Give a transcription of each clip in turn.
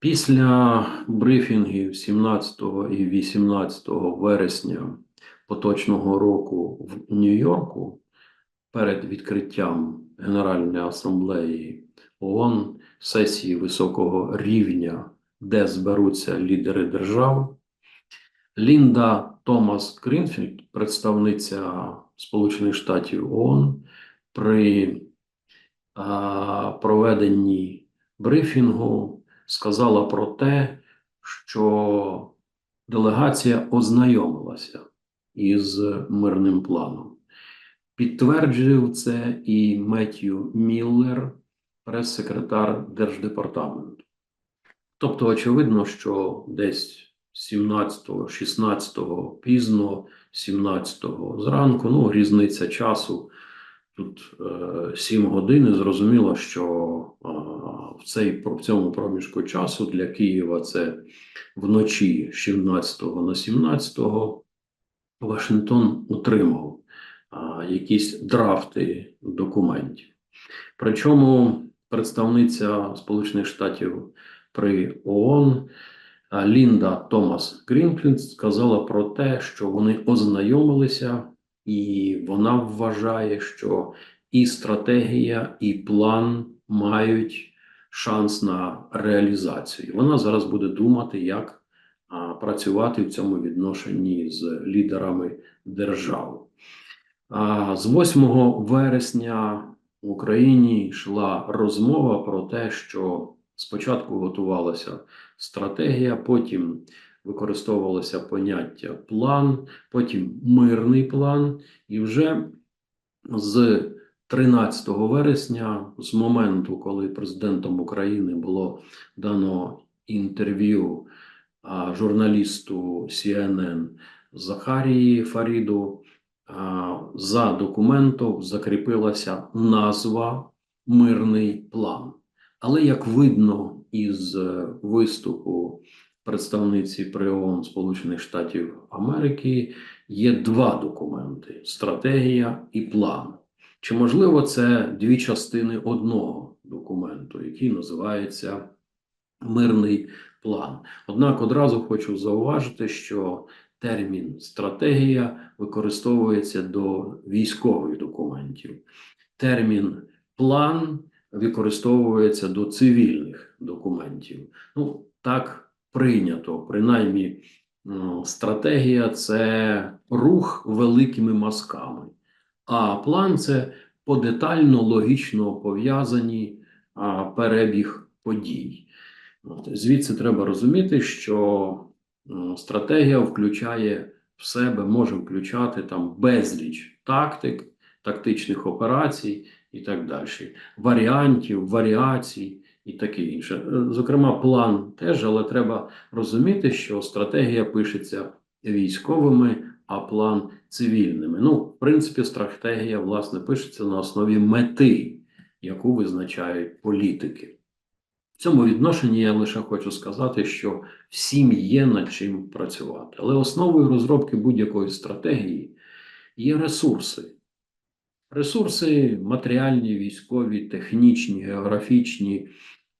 Після брифінгів 17 і 18 вересня поточного року в Нью-Йорку перед відкриттям Генеральної асамблеї ООН сесії високого рівня, де зберуться лідери держав, Лінда Томас Грінфілд, представниця Сполучених Штатів ООН, при проведенні брифінгу сказала про те, що делегація ознайомилася із мирним планом. Підтверджив це і Меттью Міллер, прес-секретар Держдепартаменту. Тобто, очевидно, що десь 17-го, 16-го, пізно, 17-го зранку, ну, різниця часу тут е, 7 годин, і зрозуміло, що е, в, цей, в цьому проміжку часу для Києва це вночі з 17 на 17 Вашингтон отримав якісь драфти документів. Причому представниця Сполучених Штатів при ООН Лінда Томас Грінфілд сказала про те, що вони ознайомилися, і вона вважає, що і стратегія, і план мають шанс на реалізацію. Вона зараз буде думати, як а, працювати в цьому відношенні з лідерами держав. А, З 8 вересня в Україні йшла розмова про те, що спочатку готувалася стратегія, потім використовувалося поняття план, потім мирний план, і вже з 13 вересня, з моменту, коли президентом України було дано інтерв'ю журналісту CNN Захарії Фаріду, за документом закріпилася назва Мирний план. Але як видно із е, виступу представниці при ООН Сполучених Штатів Америки, є два документи: стратегія і план. Чи можливо це дві частини одного документу, який називається Мирний план? Однак одразу хочу зауважити, що термін стратегія використовується до військових документів. Термін план використовується до цивільних документів. Ну, так прийнято, принаймні, стратегія це рух великими мазками. А план це подетально логічно пов'язані перебіг подій. Звідси треба розуміти, що стратегія включає в себе, може включати там безліч тактик, тактичних операцій і так далі, варіантів, варіацій і таке інше. Е, Зокрема, план теж, але треба розуміти, що стратегія пишеться військовими, а план цивільними. Ну, в принципі, стратегія, власне, пишеться на основі мети, яку визначають політики. В цьому відношенні я лише хочу сказати, що всім є над чим працювати. Але основою розробки будь-якої стратегії є ресурси. Ресурси матеріальні, військові, технічні, географічні,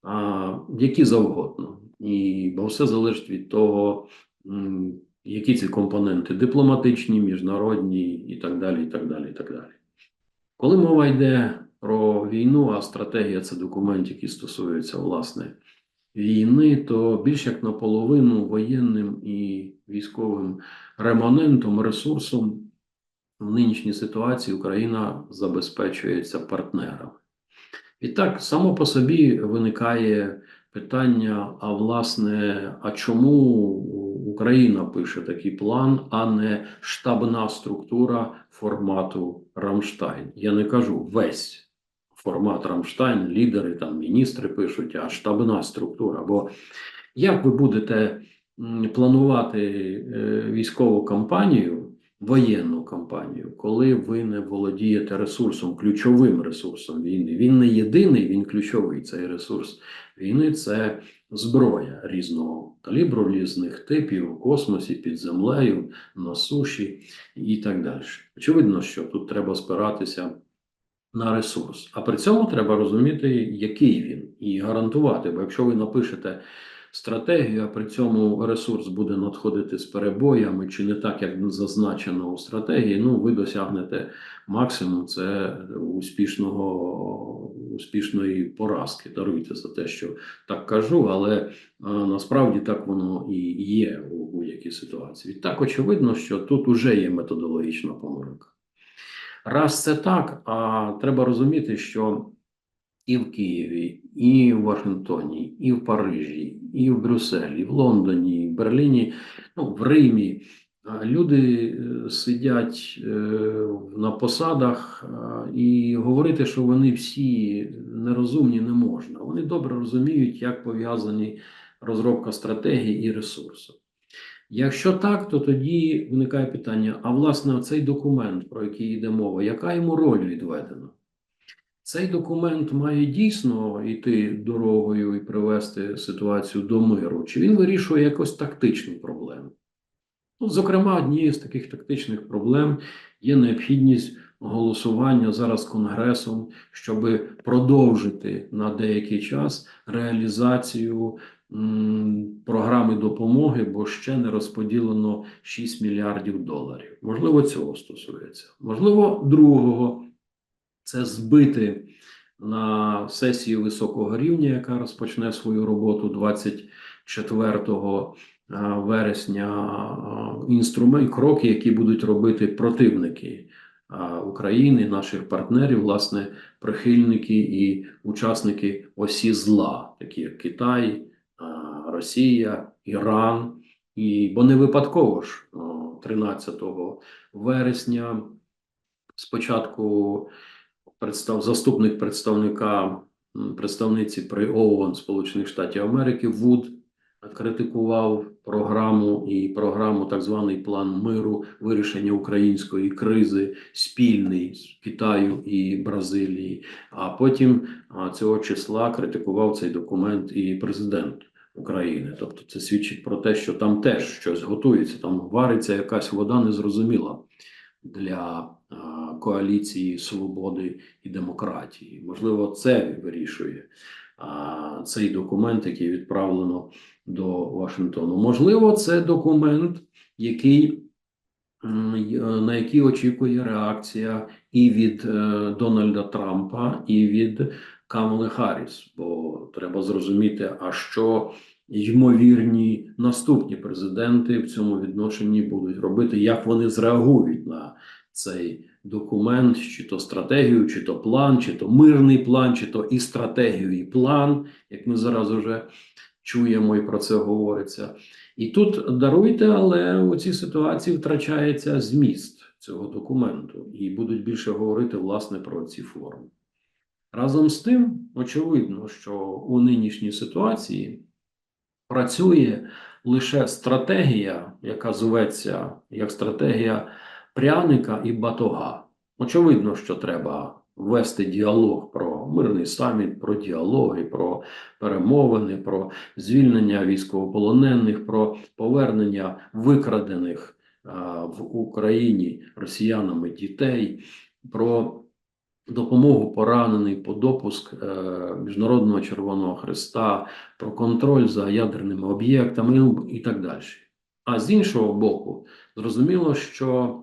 а, які завгодно. І бо все залежить від того, які ці компоненти дипломатичні, міжнародні і так далі. і так далі, і так далі. Коли мова йде про війну, а стратегія це документ, який стосується власне війни, то більш як наполовину воєнним і військовим реманентом, ресурсом в нинішній ситуації Україна забезпечується партнерами. І так, само по собі виникає питання: а власне, а чому Україна пише такий план, а не штабна структура формату Рамштайн? Я не кажу весь формат Рамштайн, лідери, там міністри пишуть, а штабна структура. Бо як ви будете планувати е, військову кампанію? Воєнну кампанію, коли ви не володієте ресурсом, ключовим ресурсом війни. Він не єдиний, він ключовий. Цей ресурс війни це зброя різного калібру, різних типів у космосі, під землею, на суші і так далі. Очевидно, що тут треба спиратися. На ресурс, а при цьому треба розуміти, який він, і гарантувати. Бо якщо ви напишете стратегію, а при цьому ресурс буде надходити з перебоями, чи не так, як зазначено у стратегії, ну ви досягнете максимум це успішного, успішної поразки. Даруйте за те, що так кажу, але а, насправді так воно і є у будь-якій ситуації. Так очевидно, що тут уже є методологічна помилка. Раз це так, а треба розуміти, що і в Києві, і в Вашингтоні, і в Парижі, і в Брюсселі, і в Лондоні, і в Берліні, ну, в Римі. Люди е, сидять е, на посадах і говорити, що вони всі нерозумні, не можна. Вони добре розуміють, як пов'язані розробка стратегії і ресурсу. Якщо так, то тоді виникає питання: а власне, цей документ, про який йде мова, яка йому роль відведена? Цей документ має дійсно йти дорогою і привести ситуацію до миру, чи він вирішує якось тактичні проблеми? Ну, зокрема, однією з таких тактичних проблем є необхідність голосування зараз Конгресом, щоб продовжити на деякий час реалізацію м, програми допомоги, бо ще не розподілено 6 мільярдів доларів. Можливо, цього стосується. Можливо, другого це збити на сесії високого рівня, яка розпочне свою роботу 24 вересня. Інструмент, кроки, які будуть робити противники України, наших партнерів, власне, прихильники і учасники осі зла, такі як Китай, Росія, Іран. І бо не випадково ж 13 вересня спочатку представ, заступник представника представниці при ООН Сполучених Штатів Америки Вуд критикував програму і програму так званий план миру вирішення української кризи спільний з Китаю і Бразилії. А потім цього числа критикував цей документ і президент. України, тобто це свідчить про те, що там теж щось готується, там вариться якась вода незрозуміла для коаліції свободи і демократії. Можливо, це вирішує а, цей документ, який відправлено до Вашингтону. Можливо, це документ, який е, на який очікує реакція і від е, Дональда Трампа, і від Камали Харріс. Бо треба зрозуміти, а що ймовірні наступні президенти в цьому відношенні будуть робити, як вони зреагують на цей документ, чи то стратегію, чи то план, чи то мирний план, чи то і стратегію, і план, як ми зараз уже чуємо і про це говориться. І тут даруйте, але у цій ситуації втрачається зміст цього документу, і будуть більше говорити власне про ці форми. Разом з тим, очевидно, що у нинішній ситуації працює лише стратегія, яка зветься як стратегія пряника і батога. Очевидно, що треба вести діалог про мирний саміт, про діалоги, про перемовини, про звільнення військовополонених, про повернення викрадених в Україні росіянами дітей, про допомогу поранений по допуск е, Міжнародного Червоного Христа, про контроль за ядерними об'єктами і так далі. А з іншого боку, зрозуміло, що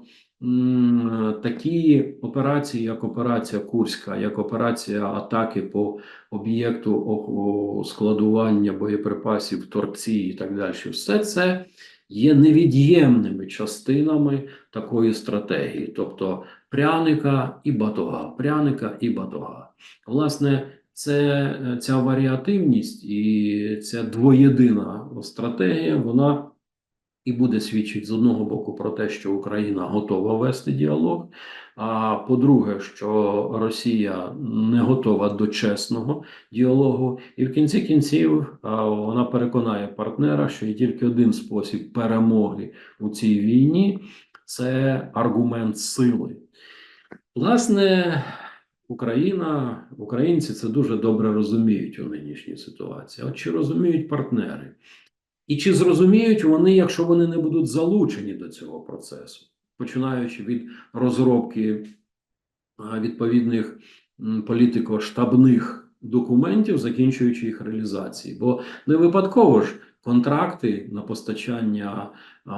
такі операції, як операція Курська, як операція атаки по об'єкту складування боєприпасів торці і так далі, все це є невід'ємними частинами такої стратегії, тобто пряника і батога, пряника і батога. Власне, це ця варіативність і ця двоєдина стратегія, вона і буде свідчити з одного боку про те, що Україна готова вести діалог. А по-друге, що Росія не готова до чесного діалогу, і в кінці кінців вона переконає партнера, що є тільки один спосіб перемоги у цій війні це аргумент сили. Власне, Україна, українці це дуже добре розуміють у нинішній ситуації. От чи розуміють партнери? І чи зрозуміють вони, якщо вони не будуть залучені до цього процесу, починаючи від розробки відповідних політико-штабних документів, закінчуючи їх реалізації. Бо не випадково ж контракти на постачання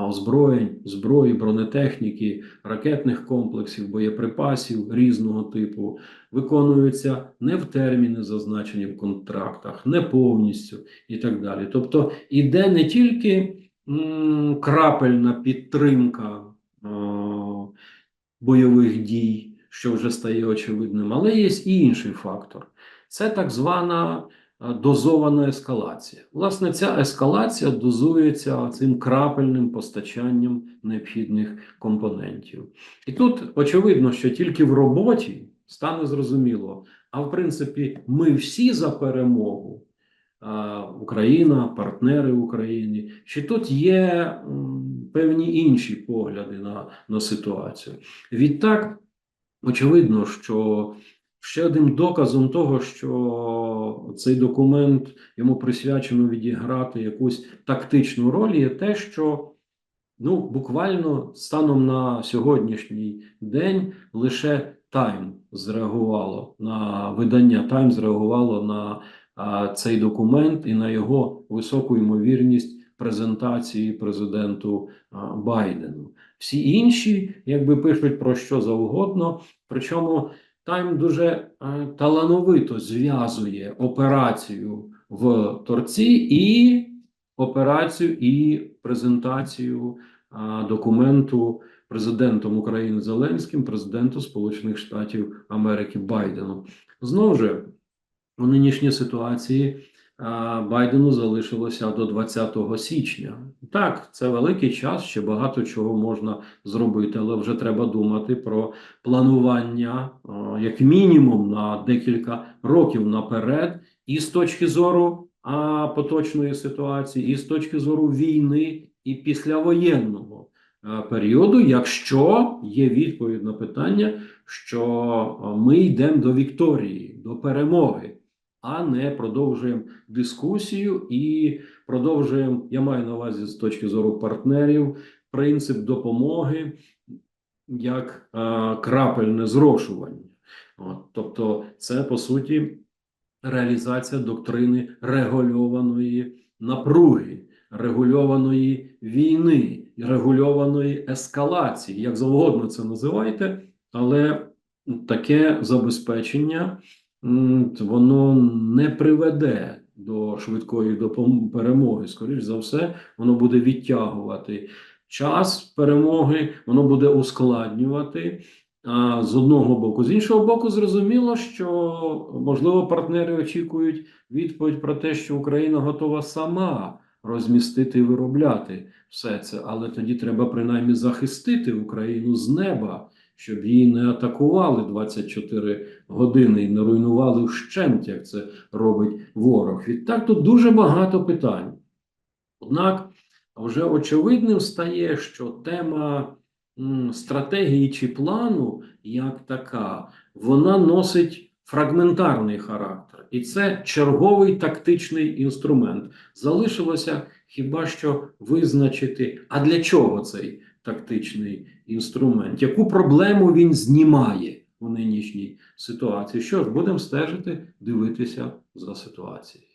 озброєнь, зброї, бронетехніки, ракетних комплексів, боєприпасів різного типу виконуються не в терміни, зазначені в контрактах, не повністю і так далі. Тобто іде не тільки крапельна підтримка бойових дій, що вже стає очевидним, але є і інший фактор. Це так звана дозована ескалація. Власне, ця ескалація дозується цим крапельним постачанням необхідних компонентів. І тут очевидно, що тільки в роботі стане зрозуміло, а в принципі, ми всі за перемогу. Україна, партнери України, чи тут є певні інші погляди на, на ситуацію. Відтак, очевидно, що ще одним доказом того, що цей документ йому присвячено відіграти якусь тактичну роль, є те, що ну, буквально станом на сьогоднішній день лише Time зреагувало на видання Time зреагувало на а, цей документ і на його високу ймовірність презентації президенту а, Байдену. Всі інші, якби пишуть про що завгодно, причому Тайм дуже е, талановито зв'язує операцію в торці і операцію і презентацію документу президентом України Зеленським, президенту Сполучених Штатів Америки Байденом. Знову ж у нинішній ситуації Байдену залишилося до 20 січня. Так, це великий час, ще багато чого можна зробити, але вже треба думати про планування, як мінімум, на декілька років наперед, і з точки зору поточної ситуації, і з точки зору війни, і післявоєнного періоду, якщо є відповідь на питання, що ми йдемо до вікторії, до перемоги, а не продовжуємо дискусію і продовжуємо, я маю на увазі з точки зору партнерів, принцип допомоги як е, крапельне зрошування. От, тобто, це по суті реалізація доктрини регульованої напруги, регульованої війни, регульованої ескалації, як завгодно це називайте, але таке забезпечення воно не приведе до швидкої перемоги. Скоріш за все, воно буде відтягувати час перемоги, воно буде ускладнювати. А з одного боку, з іншого боку, зрозуміло, що можливо партнери очікують відповідь про те, що Україна готова сама розмістити і виробляти все це, але тоді треба принаймні захистити Україну з неба, щоб її не атакували 24 години і не руйнували вщент, як це робить ворог. Відтак тут дуже багато питань. Однак вже очевидним стає, що тема стратегії чи плану, як така, вона носить фрагментарний характер, і це черговий тактичний інструмент. Залишилося хіба що визначити, а для чого цей тактичний інструмент, яку проблему він знімає у нинішній ситуації. Що ж, будемо стежити, дивитися за ситуацією.